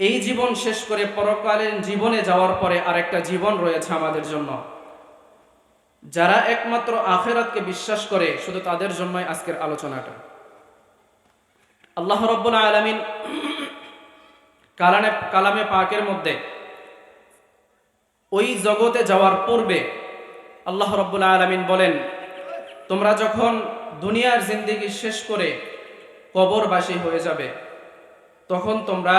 এই জীবন শেষ করে পরকালীন জীবনে যাওয়ার পরে আরেকটা জীবন রয়েছে আমাদের জন্য। যারা একমাত্র আখেরাতকে বিশ্বাস করে, শুধু তাদের জন্যই আজকের আলোচনাটা। আল্লাহ রব্বুল আলমিন কালানে কালামে পাকের মধ্যে ওই জগতে যাওয়ার পূর্বে আল্লাহ রব্বুল আলমিন বলেন, তোমরা যখন দুনিয়ার জিন্দিগি শেষ করে কবরবাসী হয়ে যাবে, তখন তোমরা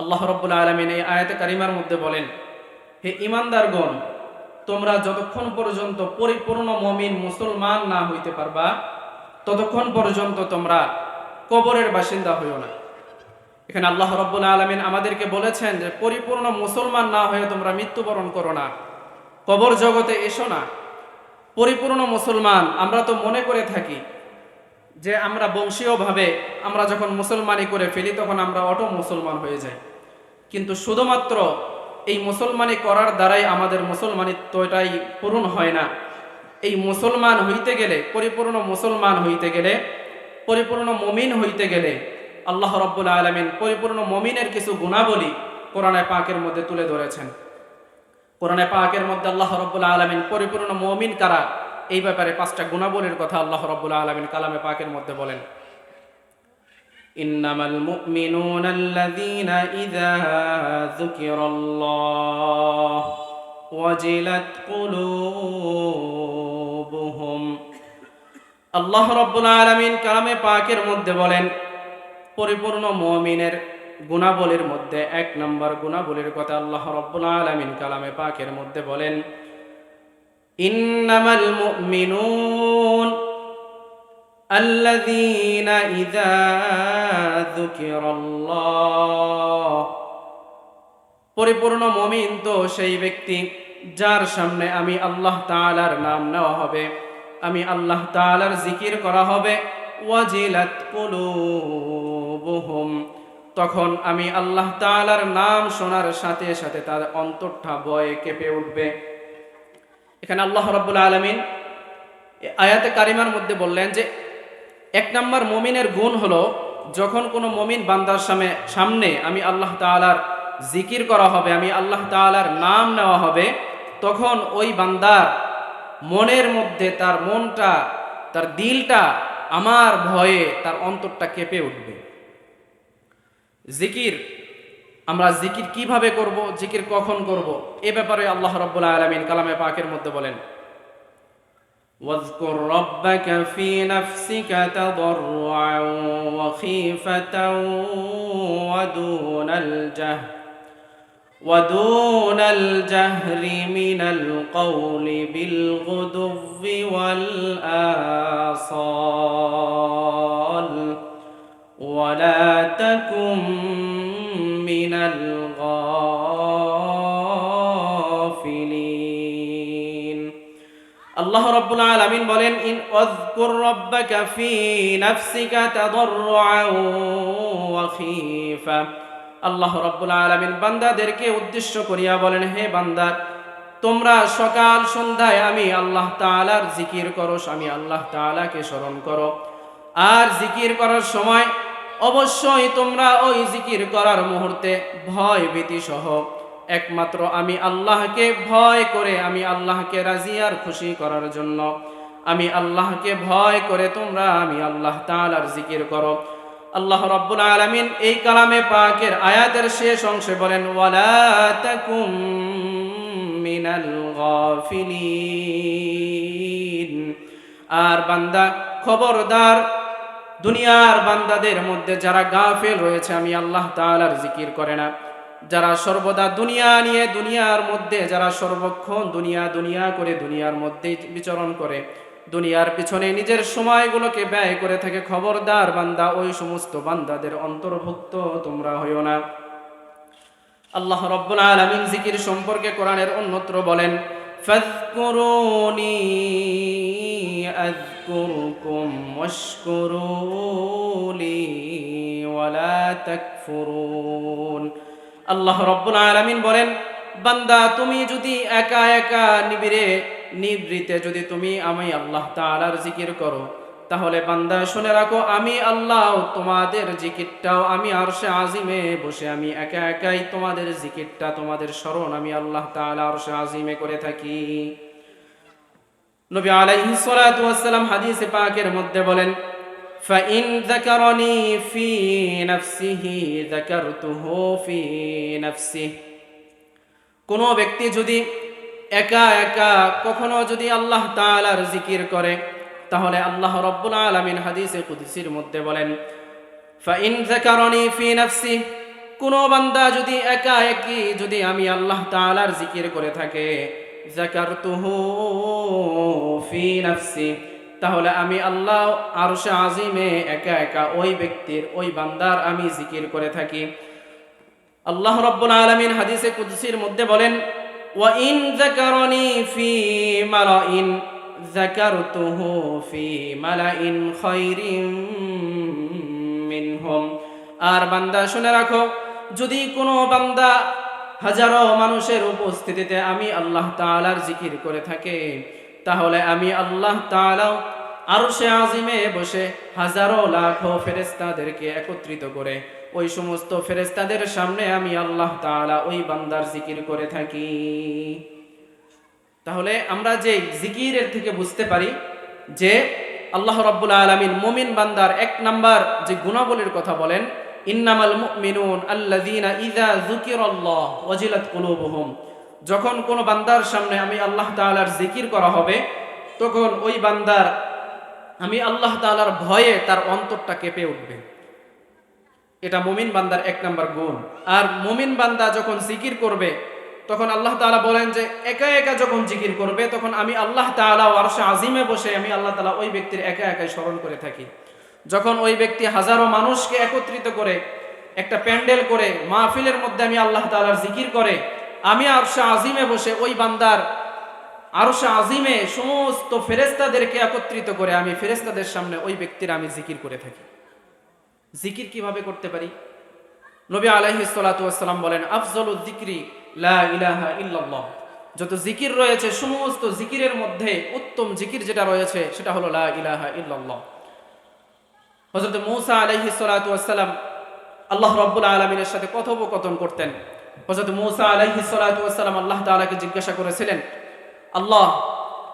আল্লাহ রব্বুল আলমিন এই আয়াতে কারিমার মধ্যে বলেন, হে ইমানদারগণ তোমরা যতক্ষণ পর্যন্ত পরিপূর্ণ মমিন মুসলমান না হইতে পারবা, ততক্ষণ পর্যন্ত তোমরা কবরের বাসিন্দা হইও না। এখানে আল্লাহ রব্বুল আলমিন আমাদেরকে বলেছেন যে, পরিপূর্ণ মুসলমান না হয়ে তোমরা মৃত্যুবরণ করো না। কবর জগতে এসো না। পরিপূর্ণ মুসলমান, আমরা তো মনে করে থাকি যে, আমরা বংশীয়ভাবে আমরা যখন মুসলমানি করে ফেলি, তখন আমরা অটো মুসলমান হয়ে যাই। কিন্তু শুধুমাত্র এই মুসলমানি করার দ্বারাই আমাদের মুসলমানিত্বটাই পূরণ হয় না। এই মুসলমান হইতে গেলে, পরিপূর্ণ মুসলমান হইতে গেলে, পরিপূর্ণ মমিন হইতে গেলে আল্লাহ রব্বুল আলমিন পরিপূর্ণ মমিনের কিছু গুণাবলী কোরআনে পাকের মধ্যে তুলে ধরেছেন। কোরআনে পাকের মধ্যে আল্লাহ রব্বুল আলমিন পরিপূর্ণ মমিন কারা? এই ব্যাপারে পাঁচটা গুণাবলীর কথা আল্লাহ রব্বুল আলমিন কালামে পাকের মধ্যে বলেন। إنما المؤمنون الذين إذا ذكر الله وجلت قلوبهم আল্লাহ রব্বুল আলমিন কালামে পাকের মধ্যে বলেন পরিপূর্ণ মমিনের গুণাবলীর মধ্যে এক নম্বর গুণাবলীর কথা আল্লাহ রব্বুল আলমিন কালামে পাকের মধ্যে বলেন ইন্নামাল মুমিনুন الذين إذا ذكر الله পরিপূর্ণ মমিন তো সেই ব্যক্তি যার সামনে আমি আল্লাহ তাআলার নাম নেওয়া হবে আমি আল্লাহ তাআলার জিকির করা হবে ওয়াজিলাত কুলুবুহুম তখন আমি আল্লাহ তাআলার নাম শোনার সাথে সাথে তার অন্তরটা ভয়ে কেঁপে উঠবে এখানে আল্লাহ রাব্বুল আলামিন আয়াতে কারিমার মধ্যে বললেন যে এক নম্বর মমিনের গুণ হলো, যখন কোনো মমিন বান্দার সামনে সামনে আমি আল্লাহ তাআলার জিকির করা হবে, আমি আল্লাহ তাআলার নাম নেওয়া হবে, তখন ওই বান্দার মনের মধ্যে তার মনটা, তার দিলটা আমার ভয়ে তার অন্তরটা কেঁপে উঠবে। জিকির, আমরা জিকির কীভাবে করব, জিকির কখন করব, এ ব্যাপারে আল্লাহ রাব্বুল আলামিন কালামে পাকের মধ্যে বলেন واذكر ربك في نفسك تضرعا وخيفة ودون الجهر ودون الجهر من القول بالغدو والآصال ولا تكن من الغافلين আল্লাহ রব্বুল আলামিন বলেন, ইন আযকুর রাব্বাকা ফি নাফসিকা তাদাররুআন ওয়া খীফা। আল্লাহ রব্বুল আলামিন বান্দাদেরকে উদ্দেশ্য করিয়া বলেন, হে বান্দা, তোমরা সকাল সন্ধ্যায় আমি আল্লাহ তাআলার জিকির করো আমি আল্লাহ তাআলাকে স্মরণ করো। আর জিকির করার সময় অবশ্যই তোমরা ওই জিকির করার মুহূর্তে ভয় ভীতি সহ একমাত্র আমি আল্লাহকে ভয় করে, আমি আল্লাহকে রাজি আর খুশি করার জন্য। আমি আল্লাহকে ভয় করে তোমরা, আমি আল্লাহ তাআলার জিকির করো। আল্লাহ রাব্বুল আলামিন এই কালামে পাকের আয়াতের শেষ অংশে বলেন আর বান্দা, খবরদার, দুনিয়ার বান্দাদের মধ্যে যারা গাফেল রয়েছে, আমি আল্লাহ তাআলার জিকির করে না। যারা সর্বদা দুনিয়া নিয়ে দুনিয়ার মধ্যে, যারা সর্বক্ষণ দুনিয়া দুনিয়া করে দুনিয়ার মধ্যেই বিচরণ করে, দুনিয়ার পিছনে নিজের সময়গুলোকে ব্যয় করে থাকে, খবরদার বান্দা, ওই সমস্ত বান্দাদের অন্তর্ভুক্ত তোমরা হইও না। আল্লাহ রব্বুল আলামিন জিকির সম্পর্কে কোরআনের অন্যত্র বলেন, ফাযকুরুনি আযকুরুকুম ওয়াশকুরুলি ওয়ালা তাকফুরুন। আল্লাহ রব্বুল আলামিন বলেন, বান্দা, তুমি যদি একা একা নিবিড়ে, নিবৃতে যদি তুমি আমি আল্লাহ তাআলার জিকির করো, তাহলে বান্দা, শুনে রাখো, আমি আল্লাহ তোমাদের জিকিরটাও, আমি আরশে আজিমে বসে আমি একা একাই তোমাদের জিকিরটা, তোমাদের স্মরণ আমি আল্লাহ তাআলা আরশে আজিমে করে থাকি। নবী আলাইহিস ওয়াসসালাম হাদিসে পাকের মধ্যে বলেন فإن ذكرني في نفسه ذكرته في نفسه কোনো ব্যক্তি যদি একা একা কখনো যদি আল্লাহ তাআলার জিকির করে তাহলে আল্লাহ রব্বুল আলামিন হাদিসে কুদসির মধ্যে বলেন ফাইন যাকারানি ফি নাফসি কোন বান্দা যদি একা একই যদি আমি আল্লাহ তাআলার জিকির করে থাকে যাকারতুহু ফি নাফসি তাহলে আমি আল্লাহ আরশে আজিমে একা একা ওই ব্যক্তির, ওই বান্দার আমি জিকির করে থাকি। আল্লাহ রব্বুল আলামিন হাদিসে কুদ্সির মধ্যে বলেন, ওয়া ইন যাকারানি ফি মালাইন যাকারতুহু ফি মালাইন খায়রিন মিনহুম। আর বান্দা শুনে রাখো, যদি কোনো বান্দা হাজারো মানুষের উপস্থিতিতে আমি আল্লাহ তাআলার জিকির করে থাকে তাহলে আমি আল্লাহ তাআলা আরশে আজিমে বসে হাজারো লাখো ফেরেশতাদেরকে একত্রিত করে ওই সমস্ত ফেরেশতাদের সামনে আমি আল্লাহ তাআলা ওই বান্দার জিকির করে থাকি। তাহলে আমরা যে জিকিরের থেকে বুঝতে পারি যে আল্লাহ রাব্বুল আলামিন মুমিন বান্দার এক নাম্বার যে গুণাবলীর কথা বলেন, ইন্নামাল মুমিনুন আল্লাযীনা ইযা যুকিরাল্লাহ ওয়াজিলাত কুলুবুহুম। যখন কোনো বান্দার সামনে আমি আল্লাহ তাআলার জিকির করা হবে, তখন ওই বান্দার, আমি আল্লাহ তাআলার ভয়ে তার অন্তরটা কেঁপে উঠবে। এটা মুমিন বান্দার এক নম্বর গুণ। আর মুমিন বান্দা যখন জিকির করবে, তখন আল্লাহ তাআলা বলেন যে, একা একা যখন জিকির করবে, তখন আমি আল্লাহ তাআলা আরশে আজিমে বসে আমি আল্লাহ তাআলা ওই ব্যক্তির একা একাই স্মরণ করে থাকি। যখন ওই ব্যক্তি হাজারো মানুষকে একত্রিত করে, একটা প্যান্ডেল করে মাহফিলের মধ্যে আমি আল্লাহ তালার জিকির করে আমি আরশে আজিমে বসে ওই বান্দার আরশে আজিমে সমস্ত ফেরেস্তাদেরকে একত্রিত করে আমি ফেরেস্তাদের সামনে ওই ব্যক্তির আমি জিকির করে থাকি। জিকির কীভাবে করতে পারি? নবী সালাম বলেন, আফজলু যিকরি লা ইলাহা ইল্লাল্লাহ। যত জিকির রয়েছে, সমস্ত জিকিরের মধ্যে উত্তম জিকির যেটা রয়েছে, সেটা হলো লা ইলাহা হযরত মূসা সালাম আল্লাহ রাব্বুল আলামিনের সাথে কথোপকথন করতেন। হযরত মূসা আলাইহি সালাম আল্লাহ তাআলাকে জিজ্ঞাসা করেছিলেন, আল্লাহ,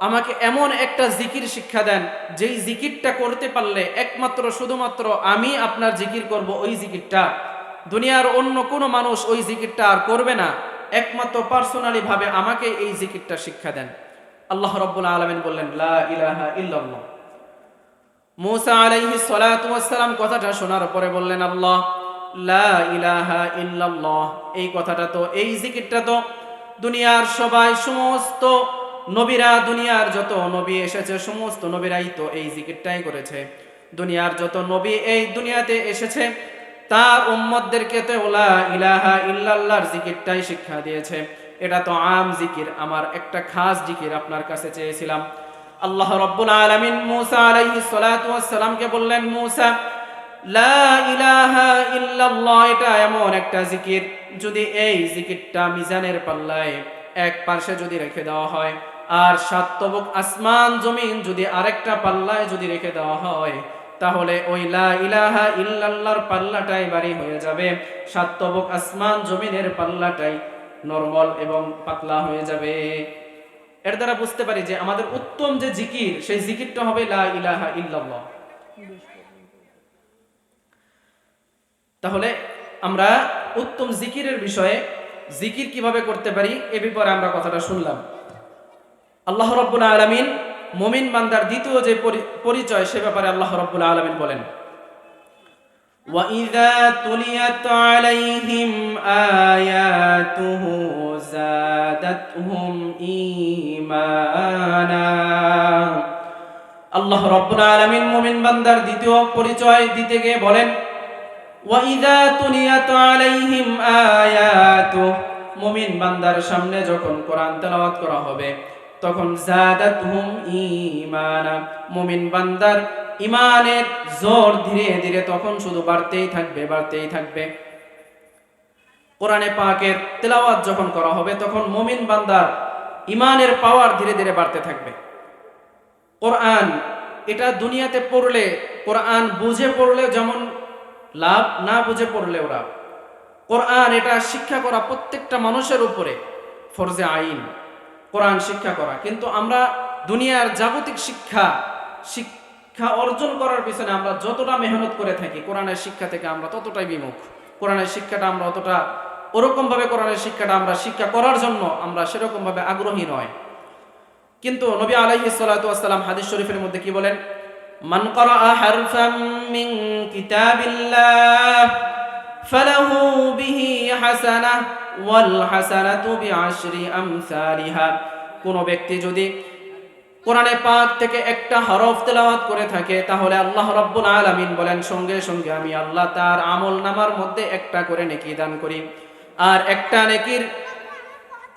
আমাকে এমন একটা জিকির শিক্ষা দেন, যেই জিকিরটা করতে পারলে একমাত্র শুধুমাত্র আমি আপনার জিকির করব ওই জিকিরটা। দুনিয়ার অন্য কোনো মানুষ ওই জিকিরটা আর করবে না, একমাত্র পার্সোনালি ভাবে আমাকে এই জিকিরটা শিক্ষা দেন। আল্লাহ রব্বুল আলমিন বললেন, লা ইলাহা ইল্লাল্লাহ। মুসা আলাইহি ওয়াসসালাম কথাটা শোনার পরে বললেন, আল্লাহ ইলাহা ইল্লাল্লাহ। এই কথাটা তো, এই জিকিরটা তো দুনিয়ার সবাই, সমস্ত নবীরা, দুনিয়ার যত নবী এসেছে, সমস্ত নবীরাই তো এই জিকিরটাই করেছে। দুনিয়ার যত নবী এই দুনিয়াতে এসেছে, তার তো ওলা ইলাহা ইল্লাল্লাহর জিকিরটাই শিক্ষা দিয়েছে। এটা তো আম জিকির, আমার একটা খাস জিকির আপনার কাছে চেয়েছিলাম। আল্লাহ রব্বুল আলামিন মুসা আলাইহিস সালাতু বললেন, মুসা লা ইলাহা ইল্লাল্লাহ, এটা এমন একটা জিকির। যদি এই জিকিরটা মিজানের পাল্লায় এক পার্শ্বে যদি রেখে দেওয়া হয়, আর সাত তবক আসমান জমিন যদি আরেকটা পাল্লায় যদি রেখে দেওয়া হয়, তাহলে ওই লা ইলাহা ইল্লাল্লাহর পাল্লাটাই বাড়ি হয়ে যাবে। সাত আসমান জমিনের পাল্লাটাই নরমাল এবং পাতলা হয়ে যাবে। এর দ্বারা বুঝতে পারি যে আমাদের উত্তম যে জিকির, সেই জিকিরটা হবে লা ইলাহা ইল্লাল্লাহ। তাহলে আমরা উত্তম জিকিরের বিষয়ে জিকির কিভাবে করতে পারি এ ব্যাপারে আমরা কথাটা শুনলাম আল্লাহ রব্বুল আলমিন মমিন বান্দার দ্বিতীয় যে পরিচয় সে ব্যাপারে আল্লাহ রব্বুল আলমিন বলেন وَإِذَا تُلِيَتْ عَلَيْهِمْ آيَاتُهُ زَادَتْهُمْ إِيمَانًا আল্লাহ রব্বুল আলামিন মুমিন বান্দার দ্বিতীয় পরিচয় দিতে গিয়ে বলেন ওয়াইদা তুলিয়াত আলাইহিম আয়াতু মুমিন বান্দার সামনে যখন কোরআন তেলাওয়াত করা হবে, তখন জাদাতহুম ঈমানা। মুমিন বান্দার ইমানের জোর ধীরে ধীরে তখন শুধু বাড়তেই থাকবে বাড়তেই থাকবে। কোরআনে পাকের তেলাওয়াত যখন করা হবে, তখন মুমিন বান্দার ইমানের পাওয়ার ধীরে ধীরে বাড়তে থাকবে। কোরআন, এটা দুনিয়াতে পড়লে, কোরআন বুঝে পড়লে যেমন লাভ না বুঝে পড়লে ওরা। কোরআন এটা শিক্ষা করা প্রত্যেকটা মানুষের উপরে ফরজে আইন। কোরআন শিক্ষা করা। কিন্তু আমরা দুনিয়ার জাগতিক শিক্ষা শিক্ষা অর্জন করার পিছনে আমরা যতটা মেহনত করে থাকি, কোরআনের শিক্ষা থেকে আমরা ততটাই বিমুখ। কোরআনের শিক্ষাটা আমরা অতটা, ওরকমভাবে কোরআনের শিক্ষাটা আমরা শিক্ষা করার জন্য আমরা সেরকমভাবে আগ্রহী নয়। কিন্তু নবী সাল্লাতু হাদিস শরীফের মধ্যে কি বলেন? মান ক্বারাআ হারফাম মিন কিতাবিল্লাহ ফালাহু বিহি হাসানাহ ওয়াল হাসানাতু বিআশরি আমসালিহা কোন ব্যক্তি যদি কোরআনে পাক থেকে একটা হরফ তেলাওয়াত করে থাকে, তাহলে আল্লাহ রাব্বুল আলামিন বলেন, সঙ্গে সঙ্গে আমি আল্লাহ তার আমল নামার মধ্যে একটা করে নেকি দান করি। আর একটা নেকির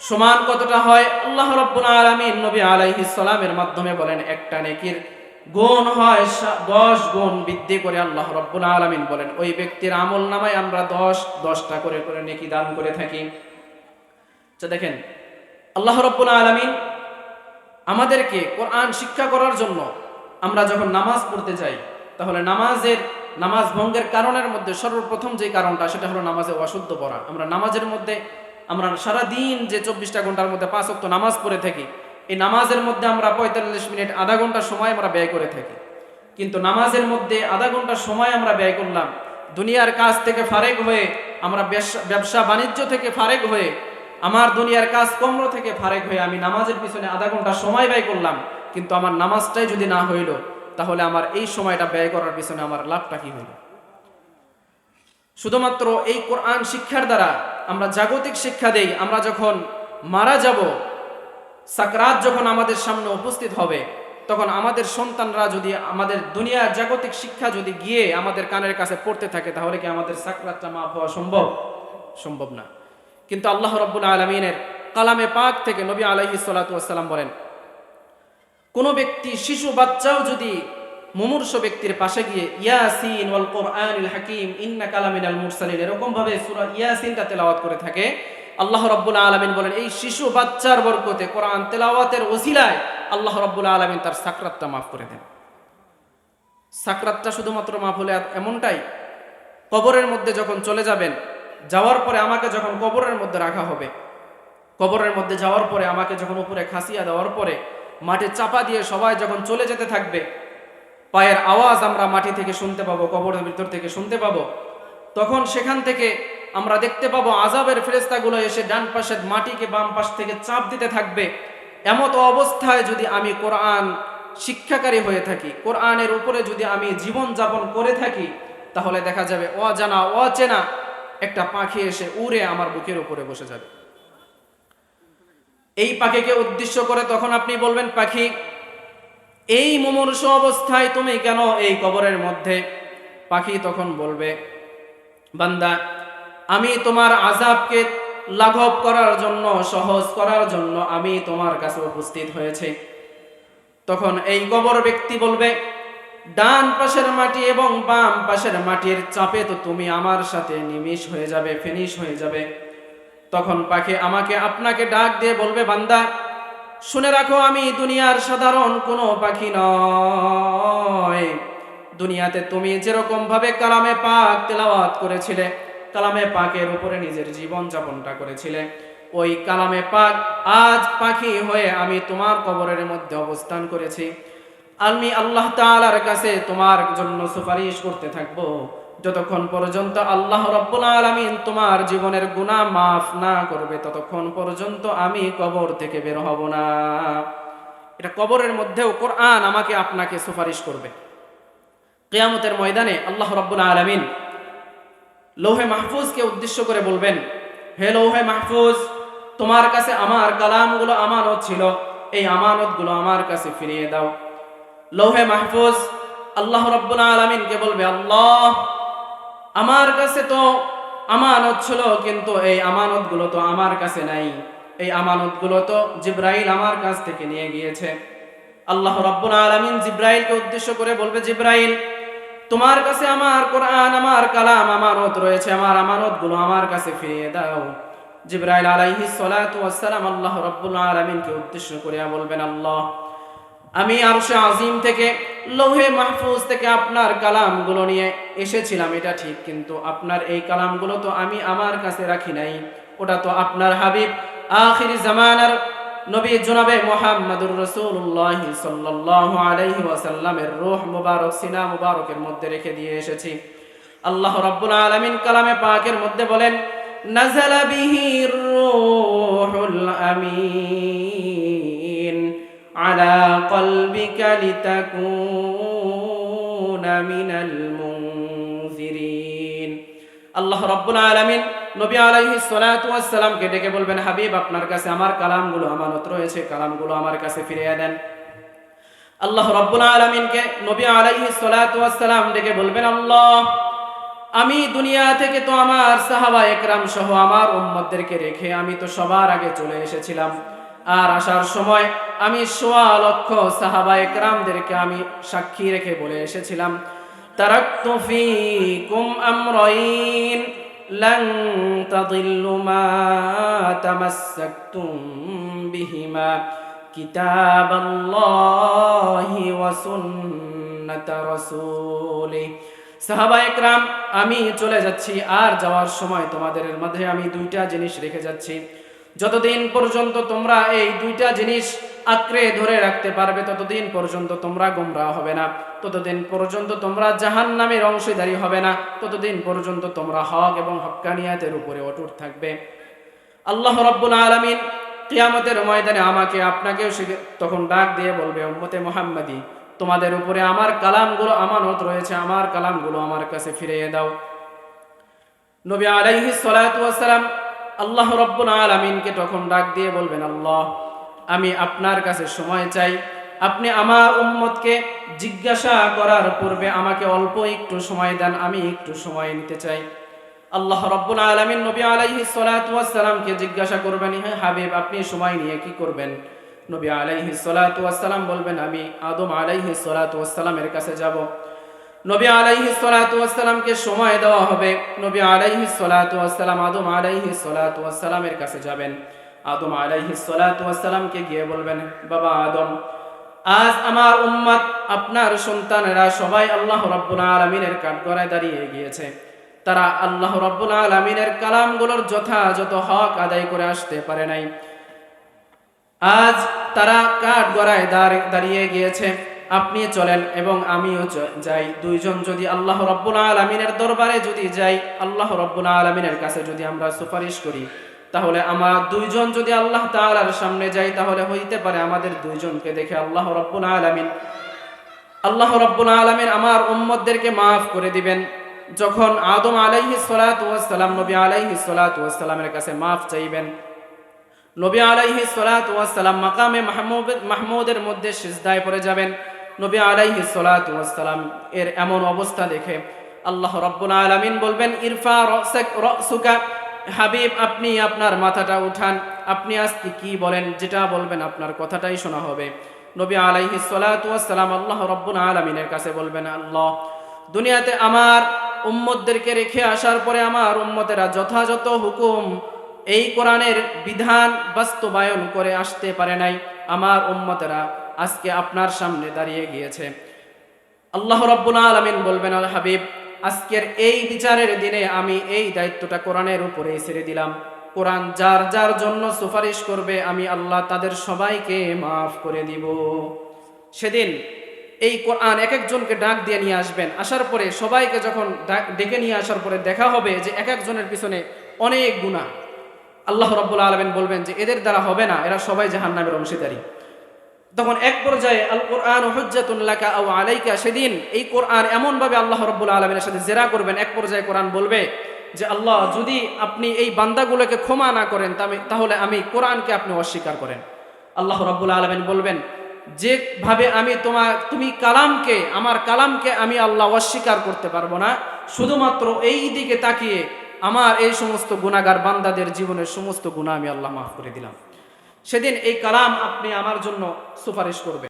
সমান কতটা হয়? আল্লাহ রব্বুল আলামিন নবী আলাইহিস সালামের মাধ্যমে বলেন, একটা নেকির গুণ হয় দশ গুণ বৃদ্ধি করে আল্লাহ রব্বুল আলামিন বলেন, ওই ব্যক্তির আমল নামায় আমরা দশ, দশটা করে করে নেকি দান করে থাকি। আচ্ছা দেখেন, আল্লাহ রব্বুল আলামিন আমাদেরকে কোরআন শিক্ষা করার জন্য আমরা যখন নামাজ পড়তে যাই, তাহলে নামাজের, নামাজ ভঙ্গের কারণের মধ্যে সর্বপ্রথম যে কারণটা, সেটা হলো নামাজে অশুদ্ধ পড়া। আমরা নামাজের মধ্যে, আমরা সারা দিন যে চব্বিশটা ঘণ্টার মধ্যে পাঁচ অক্ট নামাজ পড়ে থাকি এই নামাজের মধ্যে আমরা পঁয়তাল্লিশ মিনিট, আধা ঘণ্টা সময় আমরা ব্যয় করে থাকি। কিন্তু নামাজের মধ্যে আধা ঘণ্টা সময় আমরা ব্যয় করলাম, দুনিয়ার কাজ থেকে ফারেক হয়ে, আমরা ব্যবসা- বাণিজ্য থেকে ফারেক হয়ে, আমার দুনিয়ার কাজ কম্র থেকে ফারেক হয়ে আমি নামাজের পিছনে আধা ঘণ্টা সময় ব্যয় করলাম, কিন্তু আমার নামাজটাই যদি না হইল, তাহলে আমার এই সময়টা ব্যয় করার পিছনে আমার লাভটা কি হইল? শুধুমাত্র এই কোরআন শিক্ষার দ্বারা আমরা জাগতিক শিক্ষা দেই, আমরা যখন মারা যাব সাকরাত যখন আমাদের সামনে উপস্থিত হবে, তখন আমাদের সন্তানরা যদি, আমাদের দুনিয়ার জাগতিক শিক্ষা যদি গিয়ে আমাদের কানের কাছে পড়তে থাকে, তাহলে কি আমাদের সাকরাতটা মাফ হওয়া সম্ভব? সম্ভব না। কিন্তু আল্লাহ রব্বুল আলমিনের কালামে পাক থেকে নবী আলাইহি সাল্লাম বলেন, কোনো ব্যক্তি শিশু বাচ্চাও যদি মুমূর্ষ ব্যক্তির পাশে গিয়ে, ইয়াসিন ওয়াল কোরআনুল হাকিম, ইন্না কালামিনাল মুরসালিন এরকম ভাবে সূরা ইয়াসিনটা তেলাওয়াত করে থাকে আল্লাহ রাব্বুল আলামিন বলেন, এই শিশু বাচ্চার বরকতে কোরআন তেলাওয়াতের ওসিলায় আল্লাহ রাব্বুল আলামিন তার সাকরাতটা মাফ করে দেন। সাকরাতটা শুধুমাত্র মাফ হলে এমনটাই, কবরের মধ্যে যখন চলে যাবেন, যাওয়ার পরে আমাকে যখন কবরের মধ্যে রাখা হবে, কবরের মধ্যে যাওয়ার পরে আমাকে যখন উপরে খাসিয়া দেওয়ার পরে মাঠে চাপা দিয়ে সবাই যখন চলে যেতে থাকবে, পায়ের আওয়াজ আমরা মাটি থেকে শুনতে পাবো, কবরের ভিতর থেকে শুনতে পাবো, তখন সেখান থেকে আমরা দেখতে পাবো আজাবের ফেরেস্তাগুলো এসে ডান পাশের মাটিকে বাম পাশ থেকে চাপ দিতে থাকবে। এমত অবস্থায় যদি আমি কোরআন শিক্ষাকারী হয়ে থাকি, কোরআনের উপরে যদি আমি জীবন যাপন করে থাকি, তাহলে দেখা যাবে অজানা, অচেনা একটা পাখি এসে উড়ে আমার বুকের উপরে বসে যাবে। এই পাখিকে উদ্দেশ্য করে তখন আপনি বলবেন, পাখি, এই মুমূর্ষ অবস্থায় তুমি কেন এই কবরের মধ্যে? পাখি তখন বলবে, বান্দা আমি তোমার আজাবকে লাঘব করার জন্য, সহজ করার জন্য আমি তোমার কাছে উপস্থিত হয়েছে। তখন এই কবর ব্যক্তি বলবে, ডান পাশের মাটি এবং বাম পাশের মাটির চাপে তো তুমি আমার সাথে নিমিশ হয়ে যাবে, ফিনিশ হয়ে যাবে। তখন পাখি আমাকে আপনাকে ডাক দিয়ে বলবে, বান্দা, শুনে রাখো আমি দুনিয়ার সাধারণ কোনো পাখি নয়। দুনিয়াতে তুমি যেরকম ভাবে কালামে পাক তেলাওয়াত করেছিলে কালামে পাকের উপরে নিজের জীবন যাপনটা করেছিলে। ওই কালামে পাক আজ পাখি হয়ে আমি তোমার কবরের মধ্যে অবস্থান করেছি। আমি আল্লাহ তাআলার কাছে তোমার জন্য সুপারিশ করতে থাকব। যতক্ষণ পর্যন্ত আল্লাহ রব্বুল আলামিন তোমার জীবনের গুনাহ মাফ না করবে, ততক্ষণ পর্যন্ত আমি কবর থেকে বের হব না। এটা কবরের মধ্যেও কোরআন আমাকে আপনাকে সুপারিশ করবে। কেয়ামতের ময়দানে আল্লাহ রব্বুল আলামিন লৌহে মাহফুজকে উদ্দেশ্য করে বলবেন, হে লৌহে মাহফুজ, তোমার কাছে আমার কালামগুলো আমানত ছিল, এই আমানতগুলো আমার কাছে ফিরিয়ে দাও। লৌহে মাহফুজ, আল্লাহ রব্বুল আলমিনকে বলবে, আল্লাহ, আমার কাছে তো আমানত ছিল, কিন্তু এই আমানতগুলো তো আমার কাছে নাই। এই আমানতগুলো তো জিব্রাইল আমার কাছ থেকে নিয়ে গিয়েছে। আল্লাহ রাব্বুল আলামিন জিব্রাইলকে উদ্দেশ্য করে বলবে, জিব্রাইল তোমার কাছে আমার কোরআন, আমার কালাম আমানত রয়েছে, আমার আমানতগুলো আমার কাছে ফিরিয়ে দাও। জিব্রাইল আলাইহিস সালাতু ওয়াসসালাম আল্লাহ রাব্বুল আলামিনকে উদ্দেশ্য করে বলবেন, আল্লাহ, আমি আরশে আজিম থেকে লৌহে মাহফুজ থেকে আপনার কালামগুলো নিয়ে এসেছিলাম, এটা ঠিক, কিন্তু আপনার এই কালামগুলো তো আমি আমার কাছে রাখি নাই। ওটা তো আপনার হাবিব। আখির জামানার নবী জনাবে মোহাম্মদুর রসুল্লাহ সাল্লাল্লাহু আলাইহি ওয়াসাল্লামের রূহ মুবারক সিনা মুবারকের মধ্যে রেখে দিয়ে এসেছি আল্লাহ রাব্বুল আলামিন কালামে পাকের মধ্যে বলেন নাযালা বিহি রূহুল আমিন على قلبك لتكون من المنذرين আল্লাহ রাব্বুল আলামিন নবী আলাইহিস সালাতু ওয়াস সালামকে ডেকে বলবেন, হাবিব, আপনার কাছে আমার কালামগুলো, আমানত রয়েছে, কালামগুলো আমার কাছে ফিরিয়ে দেন। আল্লাহ রাব্বুল আলামিনকে নবী আলাইহিস সালাতু ওয়াস সালাম ডেকে বলবেন, আল্লাহ, আমি দুনিয়া থেকে তো আমার সাহাবা একরাম সহ আমার উম্মতদেরকে রেখে আমি তো সবার আগে চলে এসেছিলাম। আর আসার সময় আমি সোয়া লক্ষ সাহাবা একরামদেরকে আমি সাক্ষী রেখে বলে এসেছিলাম। তারাক্তু ফীকুম আমরাইন, লান তাদিল্লু মা তামাসসাকতুম বিহিমা। কিতাবাল্লাহি ওয়া সুন্নাত রাসূলিহি। সাহাবা একরাম, আমি চলে যাচ্ছি, আর যাওয়ার সময় তোমাদের মধ্যে আমি দুইটা জিনিস রেখে যাচ্ছি। যতদিন পর্যন্ত তোমরা এই দুইটা জিনিস আঁকড়ে ধরে রাখতে পারবে, ততদিন পর্যন্ত তোমরা গোমরা হবে না। ততদিন পর্যন্ত তোমরা জাহান নামের অংশীদারি হবে না। ততদিন পর্যন্ত তোমরা হক এবং হক্কানিয়াতের উপরে অটুট থাকবে। আল্লাহ রব্বুল আলমিন কিয়ামতের ময়দানে আমাকে আপনাকেও তখন ডাক দিয়ে বলবে, উম্মতে মোহাম্মদী, তোমাদের উপরে আমার কালামগুলো আমানত রয়েছে, আমার কালামগুলো আমার কাছে ফিরিয়ে দাও। নবী আলাইহিস সালাতু ওয়াসসালাম আল্লাহ রব্বুল আলামিনকে তখন ডাক দিয়ে বলবেন, আল্লাহ, আমি আপনার কাছে সময় চাই। আপনি আমার উম্মতকে জিজ্ঞাসা করার পূর্বে আমাকে অল্প একটু সময় দেন, আমি একটু সময় নিতে চাই। আল্লাহ রব্বুল আলামিন নবী আলাইহি সালাতু ওয়াসসালামকে জিজ্ঞাসা করবেন হ্যাঁ হাবিব, আপনি সময় নিয়ে কি করবেন? নবী আলাইহি সালাতু ওয়াসসালাম বলবেন, আমি আদম আলাইহি সালাতু ওয়াসসালামের কাছে যাব। নবী আলাইহি সালাতু ওয়াসসালামকে সময় দেওয়া হবে। নবী আলাইহি সালাতু ওয়াসসালাম আদম আলাইহি সালাতু ওয়াসসালামের কাছে যাবেন। আদম আলাইহি সালাতু ওয়াসসালামকে গিয়ে বলবেন, বাবা আদম, আজ আমার উম্মত, আপনার সন্তানেরা সবাই আল্লাহ রাব্বুল আলামিনের কাঠগড়ায় দাঁড়িয়ে গিয়েছে। তারা আল্লাহ রাব্বুল আলামিনের কালামগুলোর যথাযথ হক আদায় করে আসতে পারে নাই। আজ তারা কাঠ গড়ায় দাঁড়িয়ে গিয়েছে। আপনি চলেন এবং আমিও যাই। দুইজন যদি আল্লাহ রব্বুল আলমিনের দরবারে যদি যাই, আল্লাহ রব্বুল আলমিনের কাছে যদি আমরা সুপারিশ করি, তাহলে আমার দুইজন যদি আল্লাহ তালার সামনে যাই, তাহলে হইতে পারে আমাদের দুইজনকে দেখে আল্লাহ রব্বুল আলমিন। আল্লাহ রব্বুল আলমিন আমার উম্মদদেরকে মাফ করে দিবেন। যখন আদম আলাইহি সালাম নবী আলাইহি সালামের কাছে মাফ চাইবেন, নবী আলাইহি সালাম মাকামে মাহমুদ মাহমুদের মধ্যে সিজদায় পড়ে যাবেন। নবী আলাইহি সালাম এর এমন অবস্থা দেখে আল্লাহ রব্বুল আলামিন বলবেন, ইরফা রসুকা হাবিব, আপনি আপনার মাথাটা উঠান। আপনি আজকে কি বলেন? যেটা বলবেন আপনার কথাটাই শোনা হবে। নবী আলাইহি সালাম আল্লাহ রব্বুল আলমিনের কাছে বলবেন, আল্লাহ, দুনিয়াতে আমার উম্মতদেরকে রেখে আসার পরে আমার উম্মতেরা যথাযথ হুকুম এই কোরআনের বিধান বাস্তবায়ন করে আসতে পারে নাই। আমার উম্মতেরা আজকে আপনার সামনে দাঁড়িয়ে গিয়েছে। আল্লাহ রব্বুল আলমিন বলবেন, আল হাবিব, আজকের এই বিচারের দিনে আমি এই দায়িত্বটা কোরআনের উপরে ছেড়ে দিলাম। কোরআন যার যার জন্য সুপারিশ করবে, আমি আল্লাহ তাদের সবাইকে মাফ করে দিব। সেদিন এই কোরআন এক একজনকে ডাক দিয়ে নিয়ে আসবেন। আসার পরে সবাইকে যখন ডেকে নিয়ে আসার পরে দেখা হবে যে এক একজনের পিছনে অনেক গুণা আল্লাহ রব্বুল আলমেন বলবেন যে, এদের দ্বারা হবে না, এরা সবাই জাহান নামের অংশীদারি। তখন এক পর্যায়ে আল কোরআন হজ্জাতুল্লাকা আও আলাইকা সেদিন এই কোরআন এমনভাবে আল্লাহ রব্বুল আলমের সাথে জেরা করবেন। এক পর্যায়ে কোরআন বলবে যে, আল্লাহ, যদি আপনি এই বান্দাগুলোকে ক্ষমা না করেন তাহলে আমি কোরআনকে আপনি অস্বীকার করেন। আল্লাহ রব্বুল আলমেন বলবেন, যেভাবে আমি তোমার তুমি কালামকে, আমার কালামকে আমি আল্লাহ অস্বীকার করতে পারব না। শুধুমাত্র এই দিকে তাকিয়ে আমার এই সমস্ত গুণাগার বান্দাদের জীবনের সমস্ত গুণা আমি আল্লাহ মাফ করে দিলাম। সেদিন এই কালাম আপনি আমার জন্য সুপারিশ করবেন।